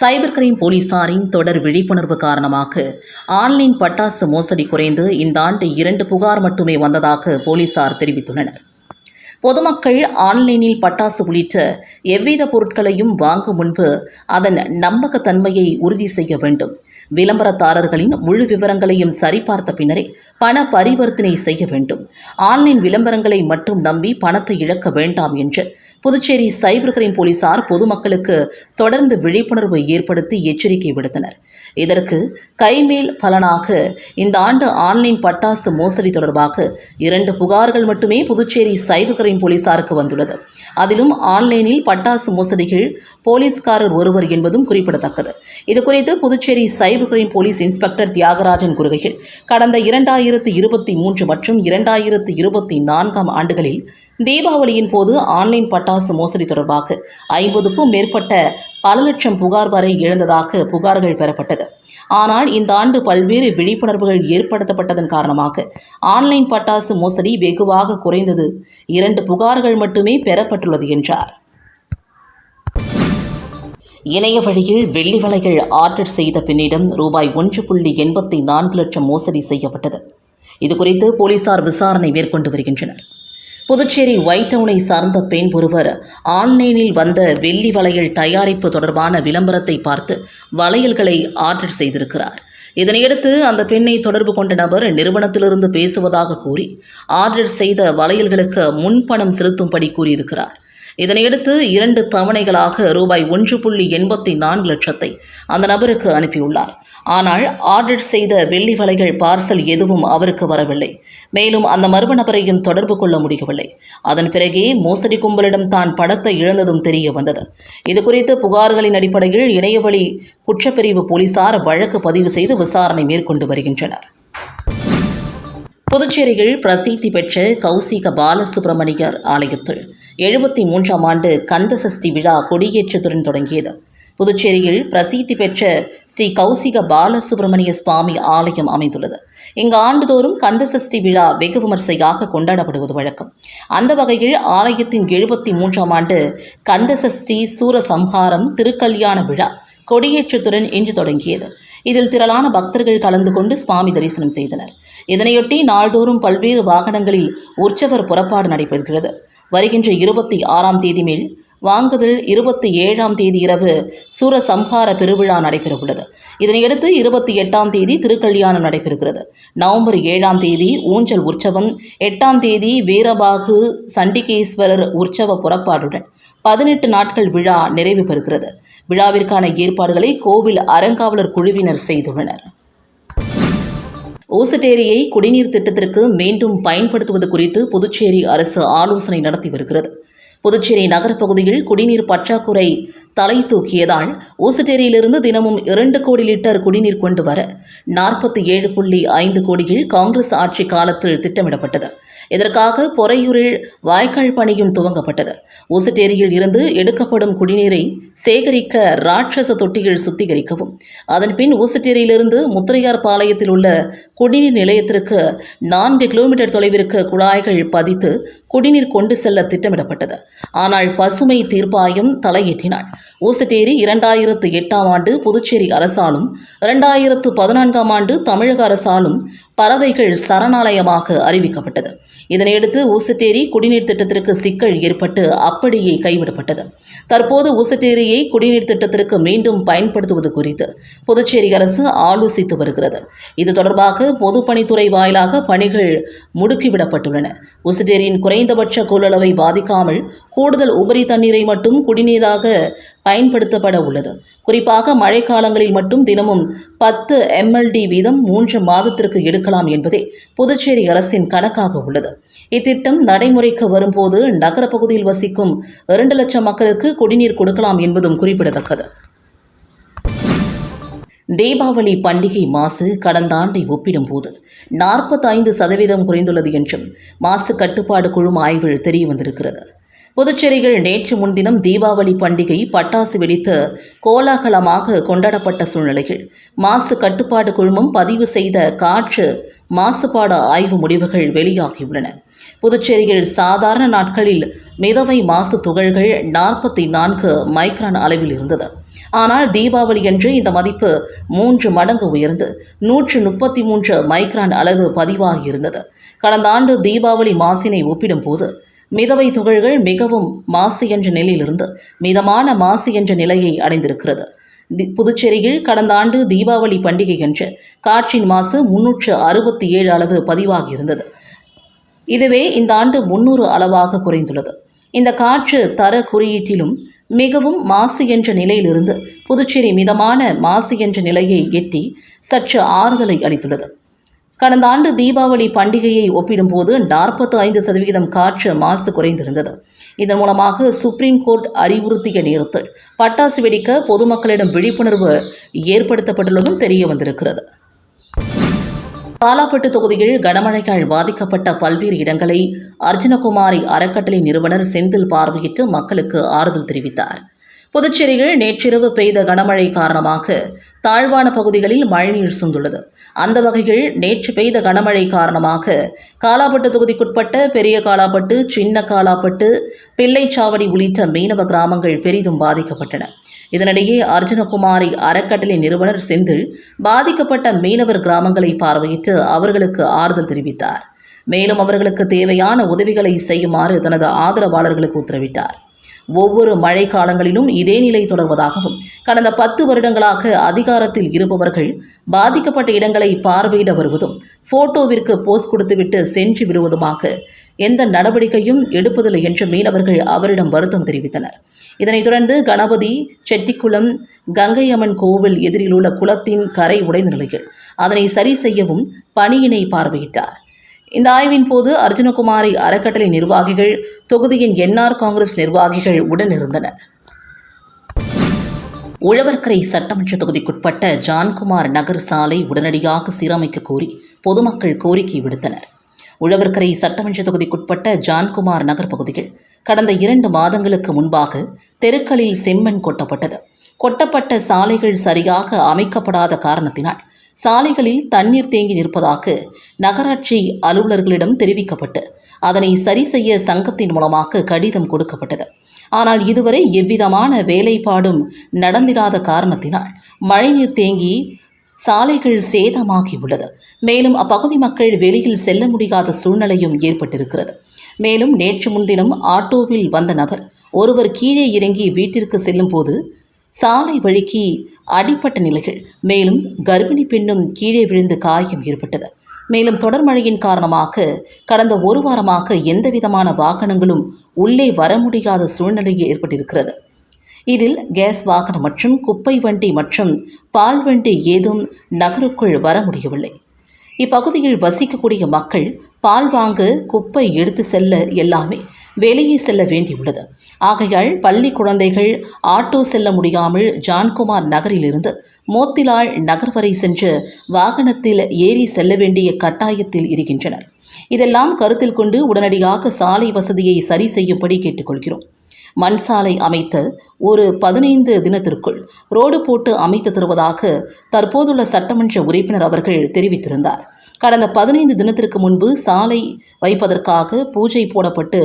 Cyber crime போலீசாரின் தொடர் விழிப்புணர்வு காரணமாக ஆன்லைன் பட்டாசு மோசடி குறைந்து இந்த ஆண்டு இரண்டு புகார் மட்டுமே வந்ததாக போலீசார் தெரிவித்துள்ளனர். பொதுமக்கள் ஆன்லைனில் பட்டாசு உள்ளிட்ட எவ்வித பொருட்களையும் வாங்கும் முன்பு அதன் நம்பகத்தன்மையை உறுதி செய்ய வேண்டும். விளம்பரதாரர்களின் முழு விவரங்களையும் சரிபார்த்த பின்னரே பண பரிவர்த்தனை செய்ய வேண்டும். ஆன்லைன் விளம்பரங்களை மட்டும் நம்பி பணத்தை இழக்க வேண்டாம் என்று புதுச்சேரி சைபர் கிரைம் போலீசார் பொதுமக்களுக்கு தொடர்ந்து விழிப்புணர்வு ஏற்படுத்தி எச்சரிக்கை விடுத்தனர். இதற்கு கைமேல் பலனாக இந்த ஆண்டு ஆன்லைன் பட்டாசு மோசடி தொடர்பாக இரண்டு புகார்கள் மட்டுமே புதுச்சேரி சைபர் கிரைம் போலீசாருக்கு வந்துள்ளது. அதிலும் ஆன்லைனில் பட்டாசு மோசடிகள் போலீஸ்காரர் ஒருவர் என்பதும் குறிப்பிடத்தக்கது. இதுகுறித்து Puducherry cyber crime police inspector Thiyagarajan கூறுகையில் கடந்த இரண்டாயிரத்து இருபத்தி மூன்று மற்றும் இரண்டாயிரத்து இருபத்தி நான்காம் ஆண்டுகளில் தீபாவளியின் போது ஆன்லைன் பட்டாசு மோசடி தொடர்பாக ஐம்பதுக்கும் மேற்பட்ட பல லட்சம் புகார் வரை எழுந்ததாக புகார்கள் பெறப்பட்டது. ஆனால் இந்த ஆண்டு பல்வேறு விழிப்புணர்வுகள் ஏற்படுத்தப்பட்டதன் காரணமாக ஆன்லைன் பட்டாசு மோசடி வெகுவாக குறைந்தது இரண்டு புகார்கள் மட்டுமே பெறப்பட்டுள்ளது என்றார். இணைய வழியில் வெள்ளி வலைகள் ஆர்டர் செய்த பின்னிடம் ரூபாய் ஒன்று புள்ளி எண்பத்தி நான்கு லட்சம் மோசடி செய்யப்பட்டது. இதுகுறித்து போலீசார் விசாரணை மேற்கொண்டு வருகின்றனர். புதுச்சேரி ஒயிட் டவுனை சார்ந்த பெண் ஒருவர் ஆன்லைனில் வந்த வெள்ளி வளையல் தயாரிப்பு தொடர்பான விளம்பரத்தை பார்த்து வளையல்களை ஆர்டர் செய்திருக்கிறார். இதனையடுத்து அந்த பெண்ணை தொடர்பு கொண்ட நபர் நிறுவனத்திலிருந்து பேசுவதாக கூறி ஆர்டர் செய்த வளையல்களுக்கு முன்பணம் செலுத்தும்படி கூறியிருக்கிறார். இதனையடுத்து இரண்டு தவணைகளாக ரூபாய் ஒன்று புள்ளி எண்பத்தி நான்கு லட்சத்தை அந்த நபருக்கு அனுப்பியுள்ளார். ஆனால் ஆர்டர் செய்த வெள்ளி வலைகள் பார்சல் எதுவும் அவருக்கு வரவில்லை. மேலும் அந்த மர்ம நபரையும் தொடர்பு கொள்ள முடியவில்லை. அதன் பிறகே மோசடி கும்பலிடம் தான் படத்தை இழந்ததும் தெரிய வந்தது. இதுகுறித்து புகார்களின் அடிப்படையில் இணையவழி குற்றப்பிரிவு போலீசார் வழக்கு பதிவு செய்து விசாரணை மேற்கொண்டு வருகின்றனர். புதுச்சேரியில் பிரசித்தி பெற்ற கௌசிக பாலசுப்பிரமணியர் ஆலயத்தில் எழுபத்தி மூன்றாம் ஆண்டு கந்த சஷ்டி விழா கொடியேற்றத்துடன் தொடங்கியது. புதுச்சேரியில் பிரசித்தி பெற்ற ஸ்ரீ கௌசிக பாலசுப்பிரமணிய சுவாமி ஆலயம் அமைந்துள்ளது. இங்கு ஆண்டுதோறும் கந்த சஷ்டி விழா வெகு விமர்சையாக கொண்டாடப்படுவது வழக்கம். அந்த வகையில் ஆலயத்தின் எழுபத்தி மூன்றாம் ஆண்டு கந்த சஷ்டி சூரசம்ஹாரம் திருக்கல்யாண விழா கொடியேற்றத்துடன் இன்று தொடங்கியது. இதில் திரளான பக்தர்கள் கலந்து கொண்டு சுவாமி தரிசனம் செய்தனர். இதனையொட்டி நாள்தோறும் பல்வேறு வாகனங்களில் உற்சவர் புறப்பாடு நடைபெறுகிறது. வருகின்ற இருபத்தி ஆறாம் தேதி மேல் வாங்குதல் இருபத்தி ஏழாம் தேதி இரவு சூரசம்ஹார பெருவிழா நடைபெறவுள்ளது. இதனையடுத்து இருபத்தி எட்டாம் தேதி திருக்கல்யாணம் நடைபெறுகிறது. நவம்பர் ஏழாம் தேதி ஊஞ்சல் உற்சவம் எட்டாம் தேதி வீரபாகு சண்டிகேஸ்வரர் உற்சவ புறப்பாடுடன் பதினெட்டு நாட்கள் விழா நிறைவு பெறுகிறது. விழாவிற்கான ஏற்பாடுகளை கோவில் அறங்காவலர் குழுவினர் செய்துள்ளனர். ஊசட்டேரியை குடிநீர் திட்டத்திற்கு மீண்டும் பயன்படுத்துவது குறித்து புதுச்சேரி அரசு ஆலோசனை நடத்தி வருகிறது. புதுச்சேரி நகரப்பகுதியில் குடிநீர் பற்றாக்குறை தலை தூக்கியதால் ஊசுட்டேரியிலிருந்து தினமும் இரண்டு கோடி லிட்டர் குடிநீர் கொண்டு வர நாற்பத்தி ஏழு புள்ளி ஐந்து கோடியில் காங்கிரஸ் ஆட்சி காலத்தில் திட்டமிடப்பட்டது. இதற்காக பொறையூரில் வாய்க்கால் பணியும் துவங்கப்பட்டது? ஊசுட்டேரியில் இருந்து எடுக்கப்படும் குடிநீரை சேகரிக்க ராட்சச தொட்டிகள் சுத்திகரிக்கவும். அதன்பின் ஊசுட்டேரியிலிருந்து முத்திரையார் பாளையத்தில் உள்ள குடிநீர் நிலையத்திற்கு நான்கு கிலோமீட்டர் தொலைவிற்கு குழாய்கள் பதித்து குடிநீர் கொண்டு செல்ல திட்டமிடப்பட்டது. ஆனால் பசுமை தீர்ப்பாயம் தலையேற்றினாள். ஊசுட்டேரி இரண்டாயிரத்து எட்டாம் ஆண்டு புதுச்சேரி அரசாலும் இரண்டாயிரத்து பதினான்காம் ஆண்டு தமிழக அரசாலும் பறவைகள் சரணாலயமாக அறிவிக்கப்பட்டது. இதனையடுத்து ஊசுட்டேரி குடிநீர் திட்டத்திற்கு சிக்கல் ஏற்பட்டு அப்படியே கைவிடப்பட்டது. தற்போது ஊசுட்டேரியை குடிநீர் திட்டத்திற்கு மீண்டும் பயன்படுத்துவது குறித்து புதுச்சேரி அரசு ஆலோசித்து வருகிறது. இது தொடர்பாக பொதுப்பணித்துறை வாயிலாக பணிகள் முடுக்கிவிடப்பட்டுள்ளன. ஊசுட்டேரியின் குறைந்தபட்ச கொள்ளளவை பாதிக்காமல் கூடுதல் உபரி தண்ணீரை மட்டும் குடிநீராக பயன்படுத்தப்பட உள்ளது. குறிப்பாக மழைக்காலங்களில் மட்டும் தினமும் பத்து எம்எல்டி வீதம் மூன்று மாதத்திற்கு எடுக்கலாம் என்பதே புதுச்சேரி அரசின் கணக்காக உள்ளது. இத்திட்டம் நடைமுறைக்கு வரும்போது நகரப்பகுதியில் வசிக்கும் இரண்டு லட்சம் மக்களுக்கு குடிநீர் கொடுக்கலாம் என்பதும் குறிப்பிடத்தக்கது. தீபாவளி பண்டிகை மாசு கடந்த ஆண்டை ஒப்பிடும்போது நாற்பத்தைந்து சதவீதம் குறைந்துள்ளது என்றும் மாசு கட்டுப்பாடு குழும ஆய்வில் தெரிய வந்திருக்கிறது புதுச்சேரியில் நேற்று முன்தினம் தீபாவளி பண்டிகை பட்டாசு வெடித்து கோலாகலமாக கொண்டாடப்பட்ட சூழ்நிலையில் மாசு கட்டுப்பாடு குழுமம் பதிவு செய்த காற்று மாசுபாடு ஆய்வு முடிவுகள் வெளியாகியுள்ளன. புதுச்சேரியில் சாதாரண நாட்களில் மிதவை மாசு துகள்கள் நாற்பத்தி நான்கு மைக்ரான் அளவில் இருந்தது. ஆனால் தீபாவளி அன்று இந்த மதிப்பு மூன்று மடங்கு உயர்ந்து நூற்று முப்பத்தி மூன்று மைக்ரான் அளவு பதிவாகியிருந்தது. கடந்த ஆண்டு தீபாவளி மாசினை ஒப்பிடும்போது மிதவை துகள்கள் மிகவும் மாசு என்ற நிலையிலிருந்து மிதமான மாசு என்ற நிலையை அடைந்திருக்கிறது. புதுச்சேரியில் கடந்த ஆண்டு தீபாவளி பண்டிகை என்று காற்றின் மாசு முன்னூற்று அறுபத்தி ஏழு அளவு பதிவாகியிருந்தது இதுவே இந்த ஆண்டு முன்னூறு அளவாக குறைந்துள்ளது. இந்த காற்று தர குறியீட்டிலும் மிகவும் மாசு என்ற நிலையிலிருந்து புதுச்சேரி மிதமான மாசு என்ற நிலையை எட்டி சற்று ஆறுதலை அளித்துள்ளது. கடந்த ஆண்டு தீபாவளி பண்டிகையை ஒப்பிடும்போது நாற்பத்து ஐந்து சதவிகிதம் காற்று மாசு குறைந்திருந்தது. இதன் மூலமாக சுப்ரீம் கோர்ட் அறிவுறுத்திய நேரத்தில் பட்டாசு வெடிக்க பொதுமக்களிடம் விழிப்புணர்வு ஏற்படுத்தப்பட்டுள்ளதும் தெரிய வந்திருக்கிறது. பாலாப்பட்டு தொகுதியில் கனமழையால் பாதிக்கப்பட்ட பல்வேறு இடங்களை அர்ஜுனகுமாரி அறக்கட்டளை நிறுவனர் செந்தில் பார்வையிட்டு மக்களுக்கு ஆறுதல் தெரிவித்தார். புதுச்சேரியில் நேற்றிரவு பெய்த கனமழை காரணமாக தாழ்வான பகுதிகளில் மழைநீர் சூழ்ந்துள்ளது. அந்த வகையில் நேற்று பெய்த கனமழை காரணமாக காலாப்பட்டு தொகுதிக்குட்பட்ட பெரிய காலாப்பட்டு சின்ன காலாப்பட்டு பிள்ளைச்சாவடி உள்ளிட்ட மீனவ கிராமங்கள் பெரிதும் பாதிக்கப்பட்டன. இதனிடையே அர்ஜுனகுமாரி அறக்கட்டளை நிறுவனர் செந்தில் பாதிக்கப்பட்ட மீனவர் கிராமங்களை பார்வையிட்டு அவர்களுக்கு ஆறுதல் தெரிவித்தார். மேலும் அவர்களுக்கு தேவையான உதவிகளை செய்யுமாறு தனது ஆதரவாளர்களுக்கு உத்தரவிட்டார். ஒவ்வொரு மழை காலங்களிலும் இதே நிலை தொடர்வதாகவும் கடந்த பத்து வருடங்களாக அதிகாரத்தில் இருப்பவர்கள் பாதிக்கப்பட்ட இடங்களை பார்வையிட வருவதும் போட்டோவிற்கு போஸ் கொடுத்துவிட்டு சென்று விடுவதுமாக எந்த நடவடிக்கையும் எடுப்பதில்லை என்று மீனவர்கள் அவரிடம் வருத்தம் தெரிவித்தனர். இதனைத் தொடர்ந்து கணபதி செட்டிக்குளம் கங்கையம்மன் கோவில் எதிரில் உள்ள குளத்தின் கரை உடைந்த நிலையில் அதனை சரி செய்யவும் பணியினை பார்வையிட்டார். இந்த ஆய்வின் போது அர்ஜுனகுமாரி அறக்கட்டளை நிர்வாகிகள் தொகுதியின் என்ஆர் காங்கிரஸ் நிர்வாகிகள் உடனிருந்தனர். உழவர்கரை சட்டமன்ற தொகுதிக்குட்பட்ட ஜான்குமார் நகர் சாலை உடனடியாக சீரமைக்க கோரி பொதுமக்கள் கோரிக்கை விடுத்தனர். உழவர்கரை சட்டமன்ற தொகுதிக்குட்பட்ட ஜான்குமார் நகர் பகுதியில் கடந்த இரண்டு மாதங்களுக்கு முன்பாக தெருக்களில் செம்மண் கொட்டப்பட்டது. கொட்டப்பட்ட சாலைகள் சரியாக அமைக்கப்படாத காரணத்தினால் சாலைகளில் தண்ணீர் தேங்கி நிற்பதாக நகராட்சி அலுவலர்களிடம் தெரிவிக்கப்பட்டு அதனை சரி செய்ய சங்கத்தின் மூலமாக கடிதம் கொடுக்கப்பட்டது. ஆனால் இதுவரை எவ்விதமான வேலைப்பாடும் நடந்திடாத காரணத்தினால் மழைநீர் தேங்கி சாலைகள் சேதமாகி உள்ளது மேலும் அப்பகுதி மக்கள் வெளியில் செல்ல முடியாத சூழ்நிலையும் ஏற்பட்டிருக்கிறது. மேலும் நேற்று முன்தினம் ஆட்டோவில் வந்த நபர் ஒருவர் கீழே இறங்கி வீட்டிற்கு செல்லும்போது சாலை வழுக்கி அடிப்பட்ட நிலைகள். மேலும் கர்ப்பிணி பெண்ணும் கீழே விழுந்து காயம் ஏற்பட்டது. மேலும் தொடர் மழையின் காரணமாக கடந்த ஒரு வாரமாக எந்தவிதமான வாகனங்களும் உள்ளே வர முடியாத சூழ்நிலை ஏற்பட்டிருக்கிறது. இதில் கேஸ் வாகனம் மற்றும் குப்பை வண்டி மற்றும் பால் வண்டி ஏதும் நகருக்குள் வர முடியவில்லை. இப்பகுதியில் வசிக்கக்கூடிய மக்கள் பால் வாங்க குப்பை எடுத்து செல்ல எல்லாமே வெளியே செல்ல வேண்டியுள்ளது. ஆகையால் பள்ளி குழந்தைகள் ஆட்டோ செல்ல முடியாமல் ஜான்குமார் நகரிலிருந்து மோத்திலால் நகர் வரை சென்று வாகனத்தில் ஏறி செல்ல வேண்டிய கட்டாயத்தில் இருக்கின்றனர். இதெல்லாம் கருத்தில் கொண்டு உடனடியாக சாலை வசதியை சரி செய்யும்படி கேட்டுக்கொள்கிறோம். மண் சாலை அமைத்து ஒரு பதினைந்து தினத்திற்குள் ரோடு போட்டு அமைத்து தருவதாக தற்போதுள்ள சட்டமன்ற உறுப்பினர் அவர்கள் தெரிவித்திருந்தார். கடந்த பதினைந்து தினத்திற்கு முன்பு சாலை வைப்பதற்காக பூஜை போடப்பட்டு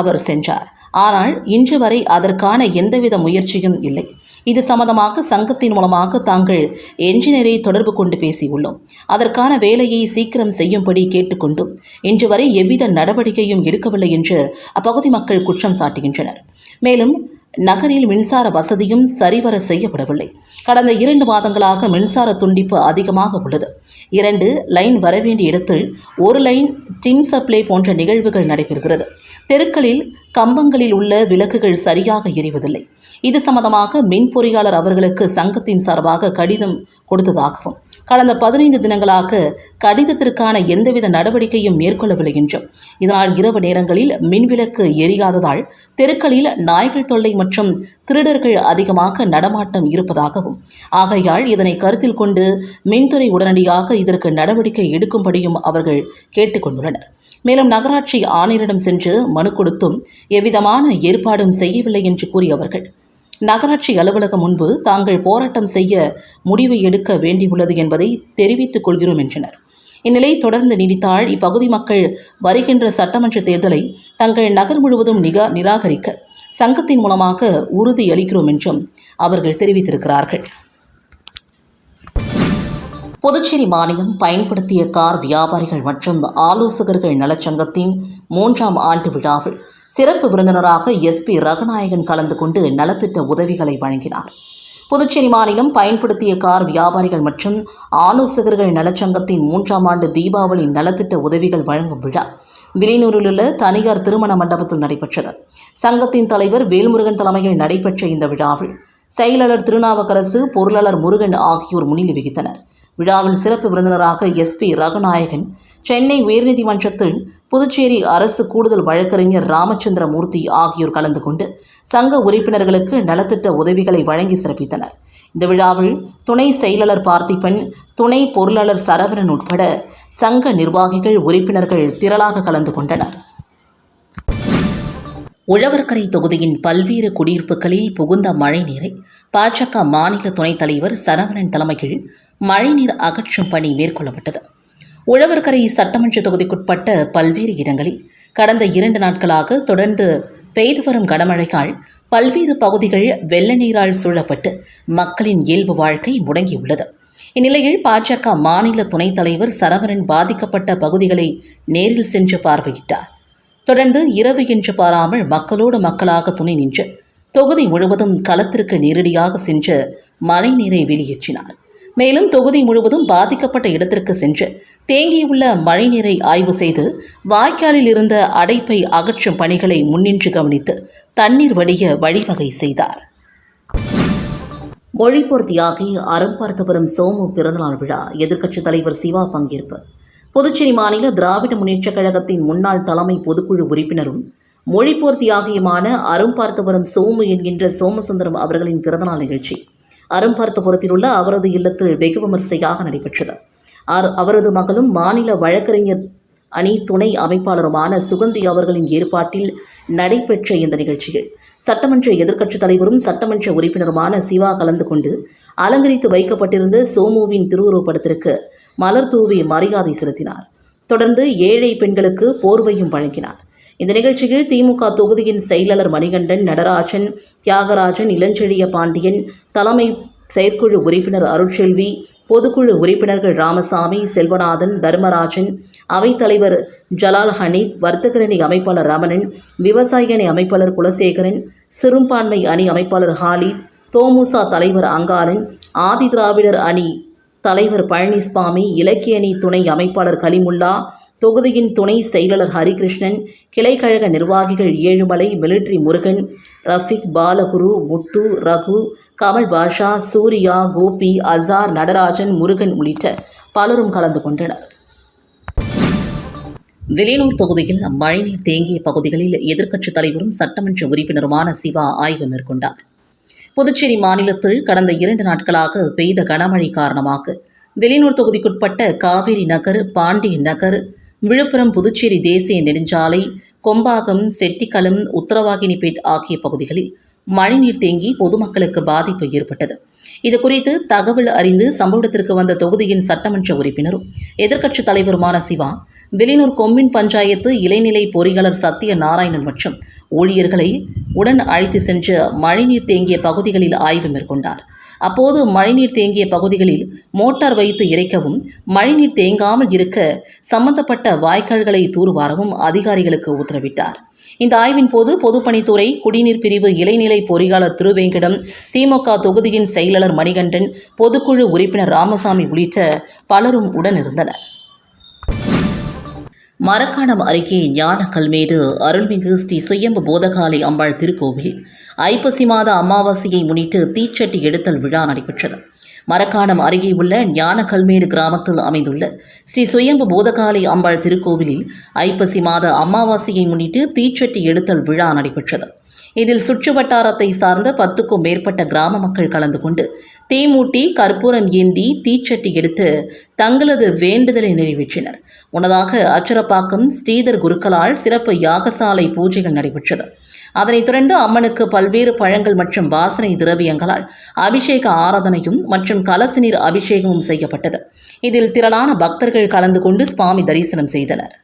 அவர் சென்றார். ஆனால் இன்று வரை அதற்கான எந்தவித முயற்சியும் இல்லை. இது சம்பந்தமாக சங்கத்தின் மூலமாக தாங்கள் என்ஜினியரை தொடர்பு கொண்டு பேசியுள்ளோம். அதற்கான வேலையை சீக்கிரம் செய்யும்படி கேட்டுக்கொண்டும். இன்று வரை எவ்வித நடவடிக்கையும் எடுக்கவில்லை என்று அப்பகுதி மக்கள் குற்றம் சாட்டுகின்றனர். மேலும் நகரில் மின்சார வசதியும் சரிவர செய்யப்படவில்லை. கடந்த இரண்டு மாதங்களாக மின்சார துண்டிப்பு அதிகமாக உள்ளது. இரண்டு லைன் வரவேண்டிய இடத்தில் ஒரு லைன் டின் சப்ளை போன்ற நிகழ்வுகள் நடைபெறுகிறது. தெருக்களில் கம்பங்களில் உள்ள விளக்குகள் சரியாக எரிவதில்லை. இது சம்பந்தமாக மின் பொறியாளர் அவர்களுக்கு சங்கத்தின் சார்பாக கடிதம் கொடுத்ததாகவும் கடந்த பதினைந்து தினங்களாக கடிதத்திற்கான எந்தவித நடவடிக்கையும் மேற்கொள்ளவில்லை என்றும். இதனால் இரவு நேரங்களில் மின்விளக்கு எரியாததால் தெருக்களில் நாய்கள் தொல்லை மற்றும் திருடர்கள் அதிகமாக நடமாட்டம் இருப்பதாகவும் ஆகையால் இதனை கருத்தில் கொண்டு மின்துறை உடனடியாக இதற்கு நடவடிக்கை எடுக்கும்படியும் அவர்கள் கேட்டுக்கொண்டுள்ளனர். மேலும் நகராட்சி ஆணையரிடம் சென்று மனு கொடுத்தும் எவ்விதமான ஏற்பாடும் செய்யவில்லை என்று கூறிய அவர்கள் நகராட்சி அலுவலகம் முன்பு தாங்கள் போராட்டம் செய்ய முடிவை எடுக்க வேண்டியுள்ளது என்பதை தெரிவித்துக் கொள்கிறோம் என்றனர். இந்நிலை தொடர்ந்து நீடித்தால் இப்பகுதி மக்கள் வருகின்ற சட்டமன்ற தேர்தலை தங்கள் நகர் முழுவதும் நிகா நிராகரிக்க சங்கத்தின் மூலமாக உறுதியளிக்கிறோம் என்றும் அவர்கள் தெரிவித்திருக்கிறார்கள். புதுச்சேரி மாநிலம் பயன்படுத்திய கார் வியாபாரிகள் மற்றும் ஆலோசகர்கள் நலச்சங்கத்தின் மூன்றாம் ஆண்டு விழாவில் சிறப்பு விருந்தினராக எஸ்பி ரகுநாயகன் கலந்து கொண்டு நலத்திட்ட உதவிகளை வழங்கினார். புதுச்சேரி மாநிலம் பயன்படுத்திய கார் வியாபாரிகள் மற்றும் ஆலோசகர்கள் நலச்சங்கத்தின் மூன்றாம் ஆண்டு தீபாவளி நலத்திட்ட உதவிகள் வழங்கும் விழா வில்லியனூரில் உள்ள தனியார் திருமண மண்டபத்தில் நடைபெற்றது. சங்கத்தின் தலைவர் வேல்முருகன் தலைமையில் நடைபெற்ற இந்த விழாவில் செயலாளர் திருநாவுக்கரசு பொருளாளர் முருகன் ஆகியோர் முன்னிலை வகித்தனர். விழாவில் சிறப்பு விருந்தினராக எஸ்பி ரகுநாயகன் சென்னை உயர்நீதிமன்றத்தில் புதுச்சேரி அரசு கூடுதல் வழக்கறிஞர் ராமச்சந்திர மூர்த்தி ஆகியோர் கலந்து கொண்டு சங்க உறுப்பினர்களுக்கு நலத்திட்ட உதவிகளை வழங்கி சிறப்பித்தனர். இந்த விழாவில் துணை செயலாளர் பார்த்திபன் துணை பொருளாளர் சரவணன் உட்பட சங்க நிர்வாகிகள் உறுப்பினர்கள் திரளாக கலந்து கொண்டனர். உழவர்கரை தொகுதியின் பல்வேறு குடியிருப்புகளில் புகுந்த மழைநீரை பாஜக மாநில துணைத் தலைவர் சரவணன் தலைமையில் மழைநீர் அகற்றும் பணி மேற்கொள்ளப்பட்டது. உழவர்கரை சட்டமன்ற தொகுதிக்குட்பட்ட பல்வேறு இடங்களில் கடந்த இரண்டு நாட்களாக தொடர்ந்து பெய்து வரும் கனமழையால் பல்வேறு பகுதிகள் வெள்ள நீரால் சூழப்பட்டு மக்களின் இயல்பு வாழ்க்கை முடங்கியுள்ளது. இந்நிலையில் பாஜக மாநில துணைத் தலைவர் சரவணன் பாதிக்கப்பட்ட பகுதிகளை நேரில் சென்று பார்வையிட்டார். தொடர்ந்து இரவு என்று பாராமல் மக்களோடு மக்களாக துணை நின்று தொகுதி முழுவதும் களத்திற்கு நேரடியாக சென்று மழைநீரை வெளியேற்றினார். மேலும் தொகுதி முழுவதும் பாதிக்கப்பட்ட இடத்திற்கு சென்று தேங்கியுள்ள மழைநீரை ஆய்வு செய்து வாய்க்காலில் இருந்த அடைப்பை அகற்றும் பணிகளை முன்னின்று கவனித்து தண்ணீர் வடிய வழிவகை செய்தார். மொழிப்போர் தியாகி அறம்பார்த்தபுரம் சோமு பிறந்தநாள் விழா எதிர்க்கட்சித் தலைவர் சிவா பங்கேற்பு. புதுச்சேரி மாநில திராவிட முன்னேற்றக் கழகத்தின் முன்னாள் தலைமை பொதுக்குழு உறுப்பினரும் மொழிப்போர் தியாகியுமான அரும்பார்த்தபுரம் சோமு என்கின்ற சோமசுந்தரம் அவர்களின் பிறந்தநாள் நிகழ்ச்சி. அரும்பார்த்தபுரத்தில் உள்ள அவரது இல்லத்தில் வெகு விமர்சையாக நடைபெற்றது. அவர் அவரது மகளும் மாநில வழக்கறிஞர் அணி துணை அமைப்பாளருமான சுகந்தி அவர்களின் ஏற்பாட்டில் நடைபெற்ற இந்த நிகழ்ச்சியில் சட்டமன்ற எதிர்க்கட்சித் தலைவரும் சட்டமன்ற உறுப்பினருமான சிவா கலந்து கொண்டு அலங்கரித்து வைக்கப்பட்டிருந்த சோமுவின் திருவுருவப்படத்திற்கு மலர் தூவி மரியாதை செலுத்தினார். தொடர்ந்து ஏழை பெண்களுக்கு போர்வையும் வழங்கினார். இந்த நிகழ்ச்சியில் திமுக தொகுதியின் செயலாளர் மணிகண்டன் நடராஜன் தியாகராஜன் இளஞ்செழிய பாண்டியன் தலைமை செயற்குழு உறுப்பினர் அருட்செல்வி பொதுக்குழு உறுப்பினர்கள் ராமசாமி செல்வநாதன் தர்மராஜன் அவைத்தலைவர் ஜலால் ஹனீப் வர்த்தகரணி அமைப்பாளர் ரமணன் விவசாய அணி அமைப்பாளர் குலசேகரன் சிறுபான்மை அணி அமைப்பாளர் ஹாலித் தோமுசா தலைவர் அங்காளன் ஆதி திராவிடர் அணி தலைவர் பழனிசாமி இலக்கிய அணி துணை அமைப்பாளர் கலிமுல்லா தொகுதியின் துணை செயலாளர் ஹரிகிருஷ்ணன் கிளைக்கழக நிர்வாகிகள் ஏழுமலை மிலிட்ரி முருகன் ரஃபிக் பாலகுரு முத்து ரகு கமல் பாஷா சூர்யா கோபி அசார் நடராஜன் முருகன் உள்ளிட்ட பலரும் கலந்து கொண்டனர். வெளியூர் தொகுதியில் மழைநீர் தேங்கிய பகுதிகளில் எதிர்க்கட்சித் தலைவரும் சட்டமன்ற உறுப்பினருமான சிவா ஆய்வு மேற்கொண்டார். புதுச்சேரி மாநிலத்தில் கடந்த இரண்டு நாட்களாக பெய்த கனமழை காரணமாக வெளியூர் தொகுதிக்குட்பட்ட காவிரி நகர் பாண்டி நகர் விழுப்புரம் புதுச்சேரி தேசிய நெடுஞ்சாலை கொம்பாகம் செட்டிக்களம் உத்தரவாகினிபேட் ஆகிய பகுதிகளில் மழைநீர் தேங்கி பொதுமக்களுக்கு பாதிப்பு ஏற்பட்டது. இது குறித்து தகவல் அறிந்து சம்பவத்திற்கு வந்த தொகுதியின் சட்டமன்ற உறுப்பினரும் எதிர்க்கட்சித் தலைவருமான சிவா வெளியூர் கொம்மின் பஞ்சாயத்து இளைநிலை பொறியாளர் சத்திய நாராயணன் மற்றும் ஊழியர்களை உடன் அழைத்து சென்று மழைநீர் தேங்கிய பகுதிகளில் ஆய்வு மேற்கொண்டார். அப்போது மழைநீர் தேங்கிய பகுதிகளில் மோட்டார் வைத்து இறைக்கவும் மழைநீர் தேங்காமல் இருக்க சம்பந்தப்பட்ட வாய்க்கால்களை தூர்வாரவும் அதிகாரிகளுக்கு உத்தரவிட்டார். இந்த ஆய்வின் போது பொதுப்பணித்துறை குடிநீர் பிரிவு இளைநிலை பொறியாளர் திருவேங்கடம் திமுக தொகுதியின் செயலாளர் மணிகண்டன் பொதுக்குழு உறுப்பினர் ராமசாமி உள்ளிட்ட பலரும் உடனிருந்தனர். மரக்காணம் அருகே ஞான கல்மேடு அருள்மிகு ஸ்ரீ சுயம்பு போதகாலை அம்பாள் திருக்கோவில் ஐப்பசி மாத அமாவாசையை முன்னிட்டு தீச்சட்டி எடுத்தல் விழா நடைபெற்றது. மரக்காணம் அருகே உள்ள ஞான கல்மேடு கிராமத்தில் அமைந்துள்ள ஸ்ரீ சுயம்பு போதகாலை அம்பாள் திருக்கோவிலில் ஐப்பசி மாத அமாவாசையை முன்னிட்டு தீச்சட்டி எடுத்தல் விழா நடைபெற்றது. இதில் சுற்று வட்டாரத்தை சார்ந்த பத்துக்கும் மேற்பட்ட கிராம மக்கள் கலந்து கொண்டு தீமூட்டி கற்பூரம் ஏந்தி தீச்சட்டி எடுத்து தங்களது வேண்டுதலை நிறைவேற்றினர். முன்னதாக அச்சரப்பாக்கம் ஸ்ரீதர் குருக்களால் சிறப்பு யாகசாலை பூஜைகள் நடைபெற்றது. அதனைத் தொடர்ந்து அம்மனுக்கு பல்வேறு பழங்கள் மற்றும் வாசனை திரவியங்களால் அபிஷேக ஆராதனையும் மற்றும் கலசு நீர் அபிஷேகமும் செய்யப்பட்டது. இதில் திரளான பக்தர்கள் கலந்து கொண்டு சுவாமி தரிசனம் செய்தனர்.